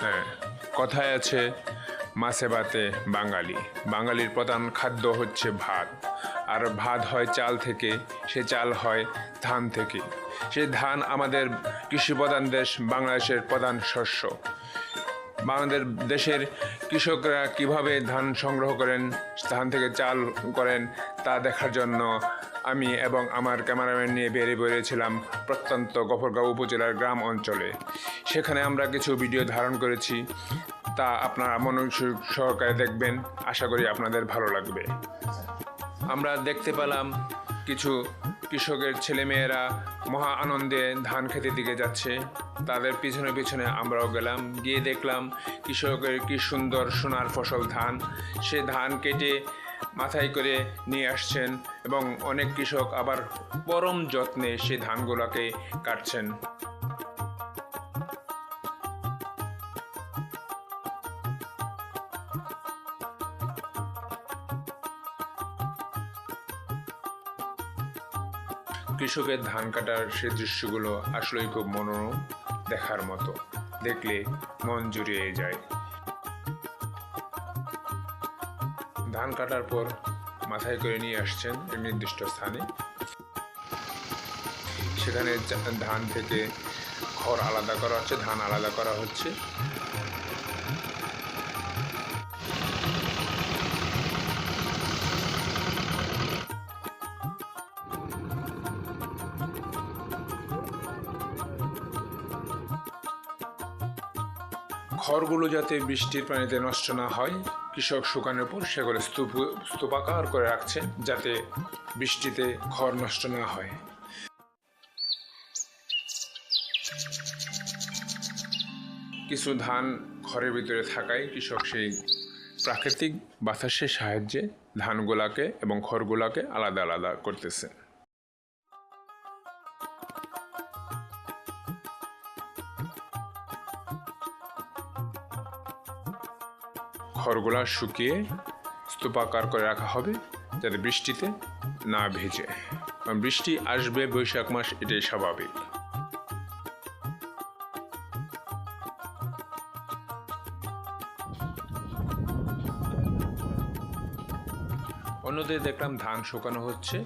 হ্যাঁ কথায় আছে, মাছে ভাতে বাঙালি। বাঙালির প্রধান খাদ্য হচ্ছে ভাত। আর ভাত হয় চাল থেকে, সে চাল হয় ধান থেকে। সেই ধান আমাদের কৃষিপ্রধান দেশ বাংলাদেশের প্রধান শস্য। আমাদের দেশের কৃষকরা কীভাবে ধান সংগ্রহ করেন, ধান থেকে চাল করেন, তা দেখার জন্য আমি এবং আমার ক্যামেরাম্যান নিয়ে বেরিয়ে বেরিয়েছিলাম প্রত্যন্ত গফরগাঁও উপজেলার গ্রাম অঞ্চলে। সেখানে আমরা কিছু ভিডিও ধারণ করেছি, তা আপনারা মনোযোগ সহকারে দেখবেন। আশা করি আপনাদের ভালো লাগবে। আমরা দেখতে পেলাম কিছু কৃষকের ছেলেমেয়েরা মহা আনন্দে ধান খেতে দিকে যাচ্ছে। তাদের পিছনে পিছনে আমরাও গেলাম, গিয়ে দেখলাম কৃষকের কি সুন্দর সোনার ফসল ধান। সে ধান কেটে মাথায় করে নিয়ে আসছেন এবং অনেক কৃষক আবার পরম যত্নে সে ধানগুলোকে কাটছেন। কৃষকের ধান কাটার সে দৃশ্যগুলো আসলেই খুব মনোরম দেখার মতো। দেখলে মন জুড়িয়ে যায়। ধান কাটার পর মাথায় করে নিয়ে আসছেন নির্দিষ্ট স্থানে। সেখানে ধান থেকে খড় আলাদা করা হচ্ছে, ধান আলাদা করা হচ্ছে। খড়গুলো যাতে বৃষ্টির পানিতে নষ্ট না হয়, কৃষক শুকানোর পর সেগুলো স্তূপ, স্তূপাকার করে রাখছে যাতে বৃষ্টিতে খড় নষ্ট না হয়। কিছু ধান ঘরের ভিতরে থাকায় কৃষক সেই প্রাকৃতিক বাতাসের সাহায্যে ধানগুলাকে এবং খড়গুলাকে আলাদা আলাদা করতেছে। খড়গুলা শুকিয়ে স্তূপাকার করে রাখা হবে যাতে বৃষ্টিতে না ভেজে। কারণ বৃষ্টি আসবে, বৈশাখ মাস এটাই স্বাভাবিক। অন্যদের দেখলাম ধান শুকানো হচ্ছে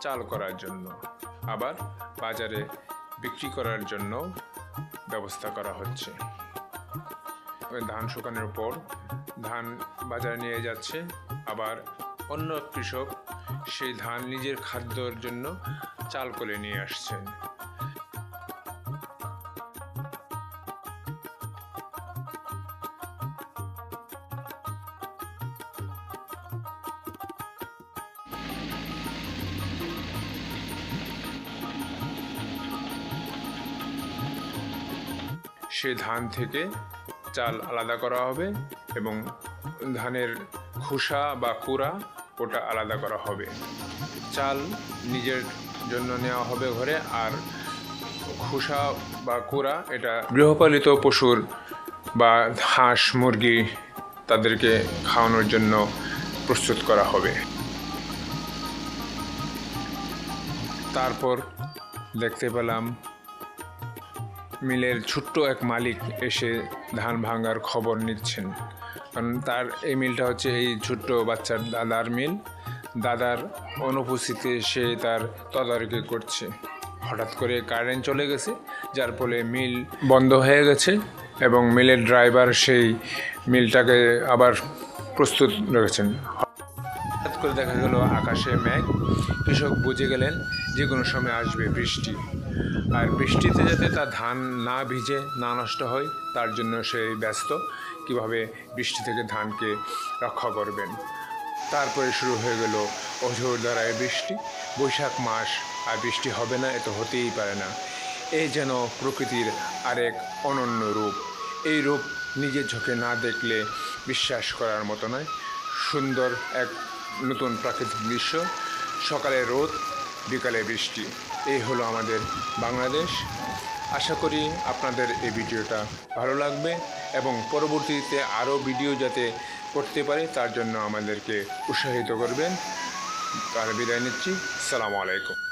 চাল করার জন্য। আবার বাজারে বিক্রি করার জন্য ব্যবস্থা করা হচ্ছে। ধান শুকানোর পর ধান বাজারে নিয়ে যাচ্ছে। আবার অন্য কৃষক সেই ধান নিজের খাদ্যর জন্য চাল করে নিয়ে আসছেন। সে ধান থেকে চাল আলাদা করা হবে এবং ধানের খোসা বা কুড়া ওটা আলাদা করা হবে। চাল নিজের জন্য নেওয়া হবে ঘরে আর খোসা বা কুড়া এটা গৃহপালিত পশুর বা হাঁস, মুরগি তাদেরকে খাওয়ানোর জন্য প্রস্তুত করা হবে। তারপর দেখতে পেলাম মিলের ছোট্ট এক মালিক এসে ধান ভাঙার খবর নিচ্ছেন। কারণ তার এই মিলটা হচ্ছে এই ছোট্ট বাচ্চার দাদার মিল। দাদার অনুপস্থিতিতে সে তার তদারকি করছে। হঠাৎ করে কারেন্ট চলে গেছে, যার ফলে মিল বন্ধ হয়ে গেছে এবং মিলের ড্রাইভার সেই মিলটাকে আবার প্রস্তুত রেখেছেন। হঠাৎ করে দেখা গেল আকাশে মেঘ। কৃষক বুঝে গেলেন যে কোনো সময় আসবে বৃষ্টি। আর বৃষ্টিতে যাতে তার ধান না ভিজে, না নষ্ট হয়, তার জন্য সে ব্যস্ত। কীভাবে বৃষ্টি থেকে ধানকে রক্ষা করবেন? তারপরে শুরু হয়ে গেল অঝোর দ্বারায় বৃষ্টি। বৈশাখ মাস আর বৃষ্টি হবে না, এ তো হতেই পারে না। এই যেন প্রকৃতির আরেক অনন্য রূপ। এই রূপ নিজের চোখে না দেখলে বিশ্বাস করার মতো নয়। সুন্দর এক নতুন প্রাকৃতিক দৃশ্য। সকালে রোদ বিকালে বৃষ্টি। এই হলো আমাদের বাংলাদেশ। আশা করি আপনাদের এই ভিডিওটা ভালো লাগবে এবং পরবর্তীতে আরও ভিডিও যাতে করতে পারে, তার জন্য আমাদেরকে উৎসাহিত করবেন। তার বিদায় নিচ্ছি। সালামু আলাইকুম।